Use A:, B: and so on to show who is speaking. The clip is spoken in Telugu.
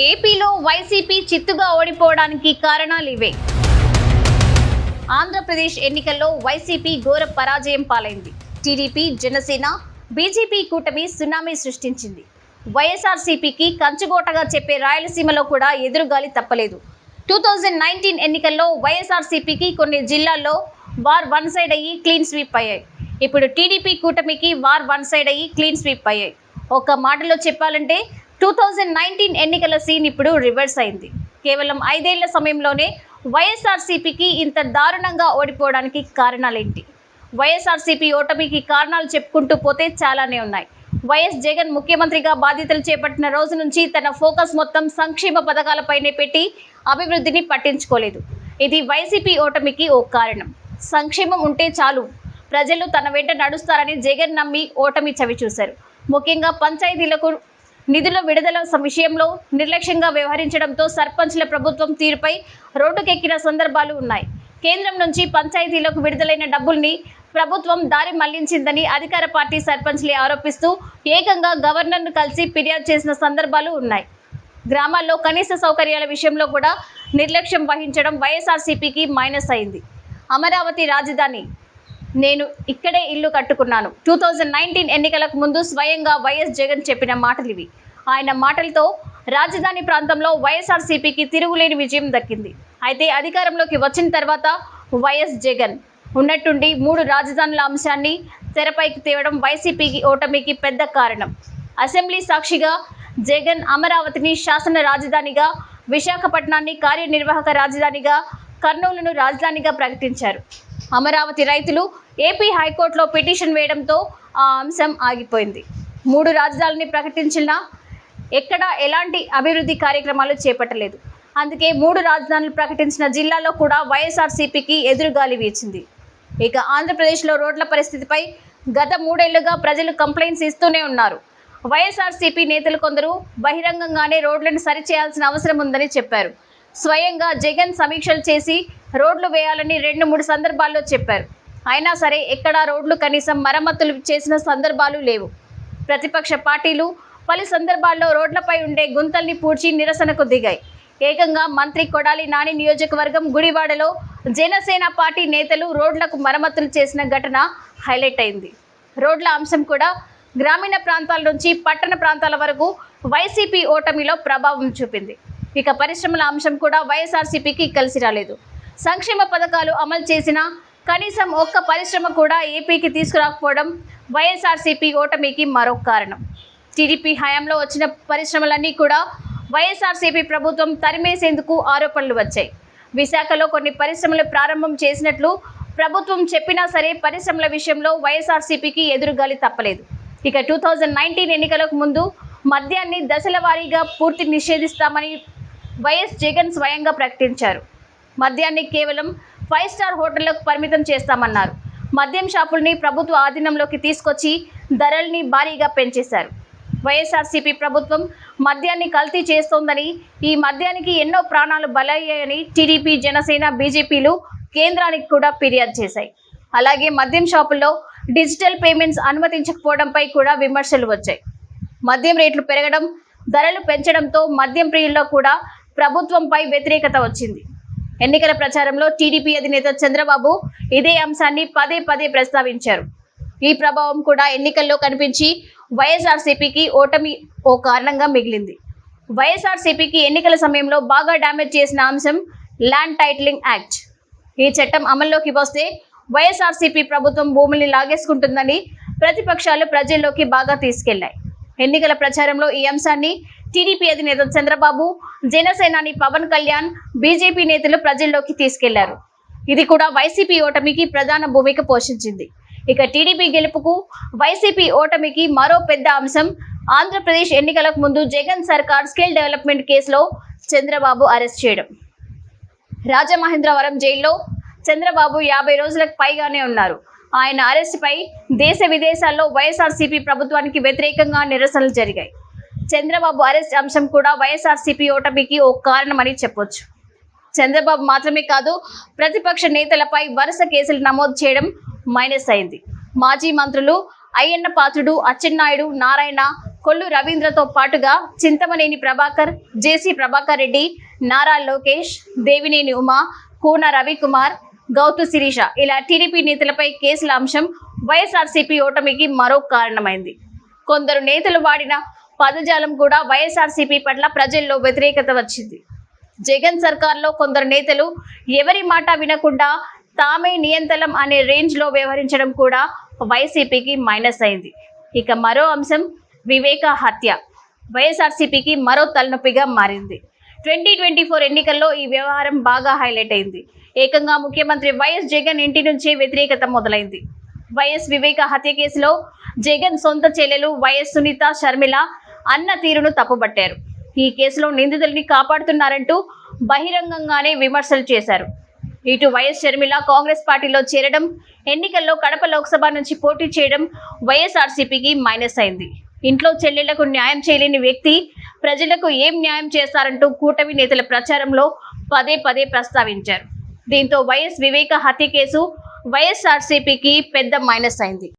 A: ఏపీలో వైసీపీ చిత్తుగా ఓడిపోవడానికి కారణాలు ఇవే. ఆంధ్రప్రదేశ్ ఎన్నికల్లో వైసీపీ ఘోర పరాజయం పాలైంది. టీడీపీ జనసేన బీజేపీ కూటమి సునామీ సృష్టించింది. వైఎస్ఆర్సీపీకి కంచుకోటగా చెప్పే రాయలసీమలో కూడా ఎదురుగాలి తప్పలేదు. టూ థౌజండ్ నైన్టీన్ ఎన్నికల్లో వైఎస్ఆర్సీపీకి కొన్ని జిల్లాల్లో వార్ వన్ సైడ్ అయ్యి క్లీన్ స్వీప్ అయ్యాయి. ఇప్పుడు టీడీపీ కూటమికి వార్ వన్ సైడ్ అయ్యి క్లీన్ స్వీప్ అయ్యాయి. ఒక మాటలో చెప్పాలంటే టూ థౌజండ్ నైన్టీన్ ఎన్నికల సీన్ ఇప్పుడు రివర్స్ అయింది. కేవలం ఐదేళ్ళ సమయంలోనే వైఎస్ఆర్సీపీకి ఇంత దారుణంగా ఓడిపోవడానికి కారణాలేంటి? వైఎస్ఆర్సీపీ ఓటమికి కారణాలు చెప్పుకుంటూ పోతే చాలానే ఉన్నాయి. వైఎస్ జగన్ ముఖ్యమంత్రిగా బాధ్యతలు చేపట్టిన రోజు నుంచి తన ఫోకస్ మొత్తం సంక్షేమ పథకాలపైనే పెట్టి అభివృద్ధిని పట్టించుకోలేదు. ఇది వైసీపీ ఓటమికి ఓ కారణం. సంక్షేమం ఉంటే చాలు. ప్రజలు తన వెంట నడుస్తారని జగన్ నమ్మి ఓటమి చవి చూశారు ముఖ్యంగా పంచాయతీలకు నిధుల విడుదల విషయంలో నిర్లక్ష్యంగా వ్యవహరించడంతో సర్పంచ్ల ప్రభుత్వం తీరుపై రోడ్డుకెక్కిన సందర్భాలు ఉన్నాయి. కేంద్రం నుంచి పంచాయతీలకు విడుదలైన డబ్బుల్ని ప్రభుత్వం దారి మళ్ళించిందని అధికార పార్టీ సర్పంచ్లే ఆరోపిస్తూ ఏకంగా గవర్నర్ను కలిసి ఫిర్యాదు చేసిన సందర్భాలు ఉన్నాయి. గ్రామాల్లో కనీస సౌకర్యాల విషయంలో కూడా నిర్లక్ష్యం వహించడం వైఎస్ఆర్సీపీకి మైనస్ అయింది. అమరావతి రాజధాని నేను ఇక్కడే ఇల్లు కట్టుకున్నాను. టూ థౌజండ్ నైన్టీన్ ఎన్నికలకు ముందు స్వయంగా వైఎస్ జగన్ చెప్పిన మాటలు ఇవి. ఆయన మాటలతో రాజధాని ప్రాంతంలో వైఎస్ఆర్సీపీకి తిరుగులేని విజయం దక్కింది. అయితే అధికారంలోకి వచ్చిన తర్వాత వైఎస్ జగన్ ఉన్నట్టుండి మూడు రాజధానుల అంశాన్ని తెరపైకి తేవడం వైసీపీకి ఓటమికి పెద్ద కారణం. అసెంబ్లీ సాక్షిగా జగన్ అమరావతిని శాసన రాజధానిగా విశాఖపట్నాన్ని కార్యనిర్వాహక రాజధానిగా కర్నూలును రాజధానిగా ప్రకటించారు. అమరావతి రైతులు ఏపీ హైకోర్టులో పిటిషన్ వేయడంతో ఆ అంశం ఆగిపోయింది. మూడు రాజధానిని ప్రకటించిన ఎక్కడా ఎలాంటి అభివృద్ధి కార్యక్రమాలు చేపట్టలేదు. అందుకే మూడు రాజధానులు ప్రకటించిన జిల్లాలో కూడా వైఎస్ఆర్సీపీకి ఎదురుగాలి వీచింది. ఇక ఆంధ్రప్రదేశ్లో రోడ్ల పరిస్థితిపై గత మూడేళ్ళుగా ప్రజలు కంప్లైంట్స్ ఇస్తూనే ఉన్నారు. వైఎస్ఆర్సీపీ నేతలు కొందరు బహిరంగంగానే రోడ్లను సరిచేయాల్సిన అవసరం ఉందని చెప్పారు. స్వయంగా జగన్ సమీక్షలు చేసి రోడ్లు వేయాలని రెండు మూడు సందర్భాల్లో చెప్పారు. అయినా సరే ఎక్కడా రోడ్లు కనీసం మరమ్మతులు చేసిన సందర్భాలు లేవు. ప్రతిపక్ష పార్టీలు పలు సందర్భాల్లో రోడ్లపై ఉండే గుంతల్ని పూడ్చి నిరసనకు దిగాయి. ఏకంగా మంత్రి కొడాలి నాని నియోజకవర్గం గుడివాడలో జనసేన పార్టీ నేతలు రోడ్లకు మరమ్మతులు చేసిన ఘటన హైలైట్ అయింది. రోడ్ల అంశం కూడా గ్రామీణ ప్రాంతాల నుంచి పట్టణ ప్రాంతాల వరకు వైసీపీ ఓటమిలో ప్రభావం చూపింది. ఇక పరిశ్రమల అంశం కూడా వైఎస్ఆర్సీపీకి కలిసి రాలేదు. సంక్షేమ పథకాలు అమలు చేసినా కనీసం ఒక్క పరిశ్రమ కూడా ఏపీకి తీసుకురాకపోవడం వైఎస్ఆర్సీపీ ఓటమికి మరొక కారణం. టీడీపీ హయాంలో వచ్చిన పరిశ్రమలన్నీ కూడా వైఎస్ఆర్సీపీ ప్రభుత్వం తరిమేసేందుకు ఆరోపణలు వచ్చాయి. విశాఖలో కొన్ని పరిశ్రమలు ప్రారంభం చేసినట్లు ప్రభుత్వం చెప్పినా సరే పరిశ్రమల విషయంలో వైఎస్ఆర్సీపీకి ఎదురుగాలి తప్పలేదు. ఇక టూ థౌజండ్ నైన్టీన్ ఎన్నికలకు ముందు మద్యాన్ని దశల వారీగా పూర్తి నిషేధిస్తామని వైఎస్ జగన్ స్వయంగా ప్రకటించారు. మద్యాన్ని కేవలం ఫైవ్ స్టార్ హోటళ్ళకు పరిమితం చేస్తామన్నారు. మద్యం షాపుల్ని ప్రభుత్వ ఆధీనంలోకి తీసుకొచ్చి ధరల్ని భారీగా పెంచేశారు. వైఎస్ఆర్సీపీ ప్రభుత్వం మద్యాన్ని కల్తీ చేస్తోందని ఈ మద్యానికి ఎన్నో ప్రాణాలు బలయ్యాయని టీడీపీ జనసేన బీజేపీలు కేంద్రానికి కూడా ఫిర్యాదు చేశాయి. అలాగే మద్యం షాపుల్లో డిజిటల్ పేమెంట్స్ అనుమతించకపోవడంపై కూడా విమర్శలు వచ్చాయి. మద్యం రేట్లు పెరగడం ధరలు పెంచడంతో మద్యం ప్రియుల్లో కూడా ప్రభుత్వంపై వ్యతిరేకత వచ్చింది. ఎన్నికల ప్రచారంలో టీడీపీ అధినేత చంద్రబాబు ఇదే అంశాన్ని పదే పదే ప్రస్తావించారు. ఈ ప్రభావం కూడా ఎన్నికల్లో కనిపించి వైఎస్ఆర్సీపీకి ఓటమి ఓ కారణంగా మిగిలింది. వైఎస్ఆర్సీపీకి ఎన్నికల సమయంలో బాగా డ్యామేజ్ చేసిన అంశం ల్యాండ్ టైటిలింగ్ యాక్ట్. ఈ చట్టం అమల్లోకి వస్తే వైఎస్ఆర్సీపీ ప్రభుత్వం భూముల్ని లాగేసుకుంటుందని ప్రతిపక్షాలు ప్రజల్లోకి బాగా తీసుకెళ్ళాయి ఎన్నికల ప్రచారంలో ఈ అంశాన్ని టీడీపీ అధినేత చంద్రబాబు జనసేనాని పవన్ కళ్యాణ్ బీజేపీ నేతలు ప్రజల్లోకి తీసుకెళ్ళారు. ఇది కూడా వైసీపీ ఓటమికి ప్రధాన భూమిక పోషించింది. ఇక టీడీపీ గెలుపుకు వైసీపీ ఓటమికి మరో పెద్ద అంశం ఆంధ్రప్రదేశ్ ఎన్నికలకు ముందు జగన్ సర్కార్ స్కిల్ డెవలప్మెంట్ కేసులో చంద్రబాబు అరెస్ట్ చేయడం. రాజమహేంద్రవరం జైల్లో చంద్రబాబు యాభై రోజులకు పైగానే ఉన్నారు. ఆయన అరెస్టుపై దేశ విదేశాల్లో వైఎస్ఆర్సీపీ ప్రభుత్వానికి వ్యతిరేకంగా నిరసనలు జరిగాయి. చంద్రబాబు అరెస్ట్ అంశం కూడా వైఎస్ఆర్సీపీ ఓటమికి ఓ కారణమని చెప్పొచ్చు. చంద్రబాబు మాత్రమే కాదు ప్రతిపక్ష నేతలపై వరుస కేసులు నమోదు చేయడం మైనస్ అయింది. మాజీ మంత్రులు అయ్యన్న పాత్రుడు అచ్చెన్నాయుడు నారాయణ కొల్లు రవీంద్రతో పాటుగా చింతమనేని ప్రభాకర్ జేసీ ప్రభాకర్ రెడ్డి నారా లోకేష్ దేవినేని ఉమా కూన రవికుమార్ గౌతు శిరీష ఇలా టీడీపీ నేతలపై కేసుల అంశం వైఎస్ఆర్సీపీ ఓటమికి మరో కారణమైంది. కొందరు నేతలు వాడిన పదజాలం కూడా వైఎస్ఆర్సీపీ పట్ల ప్రజల్లో వ్యతిరేకత వచ్చింది. జగన్ సర్కార్లో కొందరు నేతలు ఎవరి మాట వినకుండా తామే నియంత్రణం అనే రేంజ్లో వ్యవహరించడం కూడా వైసీపీకి మైనస్ అయింది. ఇక మరో అంశం వివేక హత్య. వైఎస్ఆర్సీపీకి మరో తలనొప్పిగా మారింది. ట్వంటీ ట్వంటీ ఫోర్ ఎన్నికల్లో ఈ వ్యవహారం బాగా హైలైట్ అయింది. ఏకంగా ముఖ్యమంత్రి వైఎస్ జగన్ ఇంటి నుంచే వ్యతిరేకత మొదలైంది. వైఎస్ వివేక హత్య కేసులో జగన్ సొంత చెల్లెలు వైఎస్ సునీత షర్మిల అన్న తీరును తప్పుబట్టారు. ఈ కేసులో నిందితుల్ని కాపాడుతున్నారంటూ బహిరంగంగానే విమర్శలు చేశారు. ఇటు వైఎస్ షర్మిల కాంగ్రెస్ పార్టీలో చేరడం ఎన్నికల్లో కడప లోక్సభ నుంచి పోటీ చేయడం వైఎస్ఆర్సీపీకి మైనస్ అయింది. ఇంట్లో చెల్లెళ్ళకు న్యాయం చేయలేని వ్యక్తి ప్రజలకు ఏం న్యాయం చేస్తారంటూ కూటమి నేతల ప్రచారంలో పదే పదే ప్రస్తావించారు. దీంతో వైఎస్ వివేక హత్య కేసు వైఎస్ఆర్సీపీకి పెద్ద మైనస్ అయింది.